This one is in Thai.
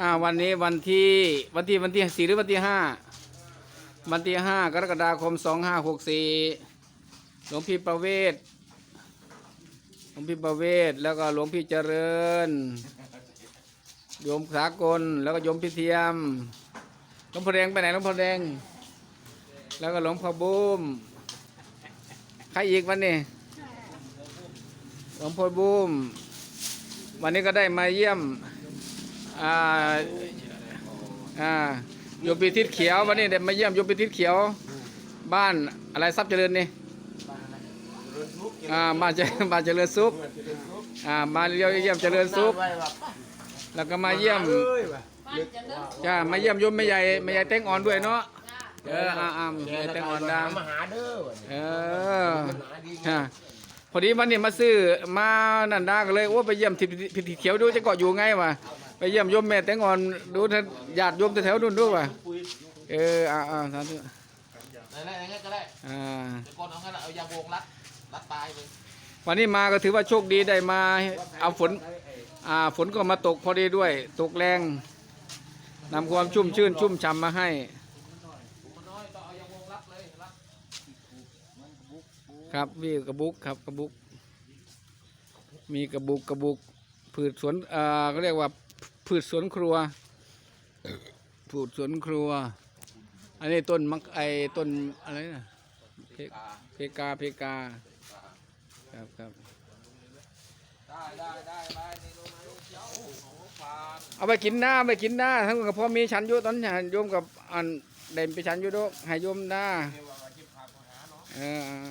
อ่าวันนี้วันที่วันที่วันที่สี่หรือวันที่ห้าวันที่ห้ากรกฎาคมสองห้าหกสี่หลวงพี่ประเวศหลวงพี่ประเวศแล้วก็หลวงพี่เจริญโยมสากลแล้วก็โยมพี่เทียมหลวงพ่อแดงไปไหนหลวงพ่อแดง แล้วก็หลวงพ่อบุ้มใครอีกวันนี้หลวงพ่อบุ้มวันนี้ก็ได้มาเยี่ยม อ่าอ่าโยมปีทิศเขียววันนี้เด็มาเยี่ยมโยมปีทิศเขียว บ้านอะไรทรัพย์เจริญนี่อ่าบ้านเจบ้านเจริญซุปอ่ามาเยี่ยมเยี่ยมเจริญซุปแล้วก็มาเยี่ยมจ้ามาเยี่ยมโยมแม่ใหญ่แม่ใหญ่แตงอ่อนด้วยเนาะเอออ่าอ่าแม่ใหญ่แตงอ่อนดังมหาเด้อเออฮะพอดีวันนี้มาซื้อมานันดาก็เลยโอ้ไปเยี่ยมทิศเขียวดูจะเกาะอยู่ไงวะ ไปเยี่ยมโยมแม่แตงอ่อนดูท่านญาติโยมแถวๆนู่นด้วยวะเอออ่าอ่าสาธุไหนๆงั้นก็ได้อ่าเดี๋ยวก่อนเอางั้นเอายางวงรัดรัดตายไปวันนี้มาก็ถือว่าโชคดีได้มาเอาฝนอ่าฝนก็มาตกพอดีด้วย ตกแรงนำความชุ่มชื่นชุ่มฉ่ำมาให้มันน้อยต้องเอายางวงรัดเลยรัดครับมีกระบุกครับกระบุก มีกระบุกกระบุก พืชสวนเอ่อก็เรียกว่า พืชสวนครัวพืชสวนครัว อันนี้ต้นมักไอต้นอะไรนะเพเพกาเพกาครับครับได้ได้ได้ได้นี่ดูมาลูกเจ้าโอ้โหฟานเอาไปกินหน้าไปกินหน้าทั้งกับพ่อมีฉันอยู่ตอนนี้โยมกับอันเด่นไปฉันอยู่ด้วยให้โยมหน้าเออ